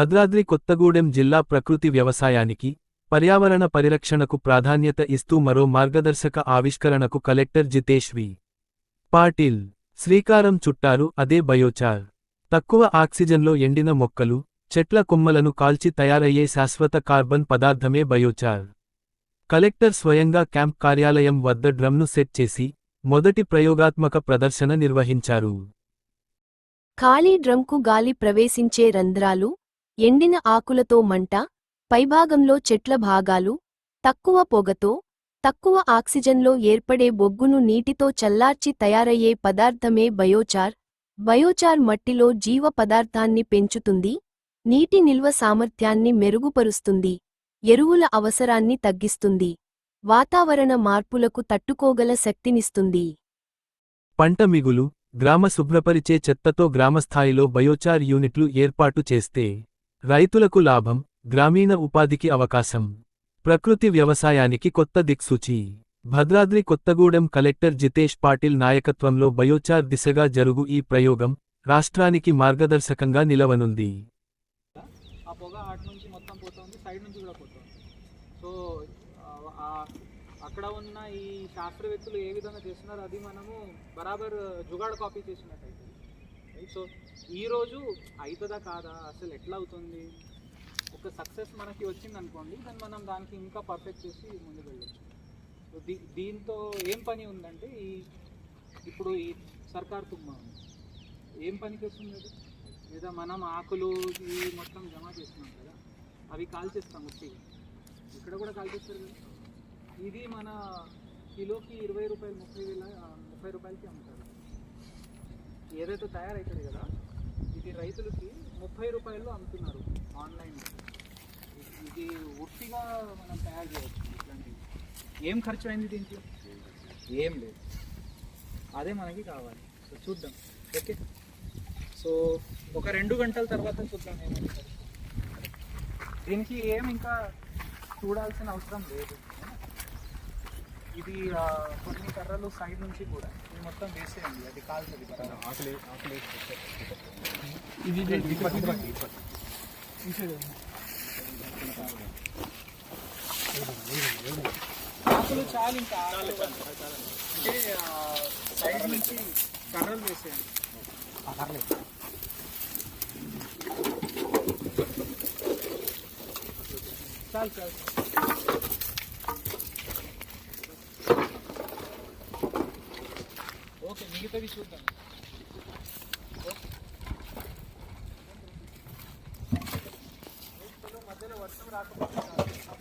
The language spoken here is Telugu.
భద్రాద్రి కొత్తగూడెం జిల్లా ప్రకృతి వ్యవసాయానికి పర్యావరణ పరిరక్షణకు ప్రాధాన్యత ఇస్తూ మరో మార్గదర్శక ఆవిష్కరణకు కలెక్టర్ జితేష్ వి. పాటిల్ శ్రీకారం చుట్టారు అదే బయోచార్. తక్కువ ఆక్సిజన్లో ఎండిన మొక్కలు చెట్ల కొమ్మలను కాల్చి తయారయ్యే శాశ్వత కార్బన్ పదార్థమే బయోచార్. కలెక్టర్ స్వయంగా క్యాంప్ కార్యాలయం వద్ద డ్రమ్ను సెట్ చేసి మొదటి ప్రయోగాత్మక ప్రదర్శన నిర్వహించారు. ఖాళీ డ్రమ్కు గాలి ప్రవేశించే రంధ్రాలు ఎండిన ఆకులతో మంట పైభాగంలో చెట్ల భాగాలు తక్కువ పొగతో తక్కువ ఆక్సిజన్లో ఏర్పడే బొగ్గును నీటితో చల్లార్చి తయారయ్యే పదార్థమే బయోచార్. బయోచార్ మట్టిలో జీవ పదార్థాన్ని పెంచుతుంది నీటి నిల్వ సామర్థ్యాన్ని మెరుగుపరుస్తుంది ఎరువుల అవసరాన్ని తగ్గిస్తుంది వాతావరణ మార్పులకు తట్టుకోగల శక్తినిస్తుంది. పంట మిగులు గ్రామ శుభ్రపరిచే చెత్తతో గ్రామస్థాయిలో బయోచార్ యూనిట్లు ఏర్పాటు చేస్తే రైతులకు లాభం గ్రామీణ ఉపాధికి అవకాశం. ప్రకృతి వ్యవసాయానికి కొత్త దిక్సూచి. భద్రాద్రి కొత్తగూడెం కలెక్టర్ జితేష్ పాటిల్ నాయకత్వంలో బయోచార్ దిశగా జరుగు ఈ ప్రయోగం రాష్ట్రానికి మార్గదర్శకంగా నిలవనుంది. అక్కడ ఉన్న ఈ శాస్త్రవేత్తలు ఏ విధంగా చేస్తున్నారో అది మనము బరాబర్ జుగాడు కాపీ చేసినట్టయితే. సో ఈరోజు అవుతుందా కాదా? అసలు ఎట్లా అవుతుంది? ఒక సక్సెస్ మనకి వచ్చింది అనుకోండి దాన్ని మనం దానికి ఇంకా పర్ఫెక్ట్ చేసి ముందుకు వెళ్ళొచ్చు. సో దీ దీంతో ఏం పని ఉందంటే ఈ ఇప్పుడు ఈ సర్కార్ తుమ్మ ఏం పనికి వస్తుంది అది? లేదా మనం ఆకులు ఈ మొత్తం జమ చేస్తున్నాం కదా అవి కాల్చేస్తాం ఉట్టిగా ఇక్కడ కూడా కాల్చేస్తారు కదా. ఇది మన కిలోకి ఇరవై రూపాయలు ముప్పై వేల ముప్పై రూపాయలకి అమ్ముతారు. ఏదైతే తయారవుతుంది కదా ఇది రైతులకి ముప్పై రూపాయల్లో అమ్ముతున్నారు ఆన్లైన్. ఇది ఉట్టిగా మనం తయారు చేయవచ్చు ఇట్లాంటివి. ఏం ఖర్చు అయింది దీంట్లో ఏం లేదు. అదే మనకి కావాలి. సో చూద్దాం. ఓకే. సో ఒక రెండు గంటల తర్వాత చూద్దాం ఏమంటారు దీనికి ఏం ఇంకా చూడాల్సిన అవసరం లేదు. ఇది కొన్ని కర్రలు సైడ్ నుంచి కూడా ఇది మొత్తం వేసేయండి అది కాల్తుంది కర్ర ఆకలి ఆకలి ఇది ఆకులు చాలు ఇంకా ఆకులు. అంటే ఆ, సైడ్ నుంచి కర్రలు వేసేయండి చాలు చాలు ఓకే మిగతావి చూద్దాం మధ్యలో వర్షం రాకపోతే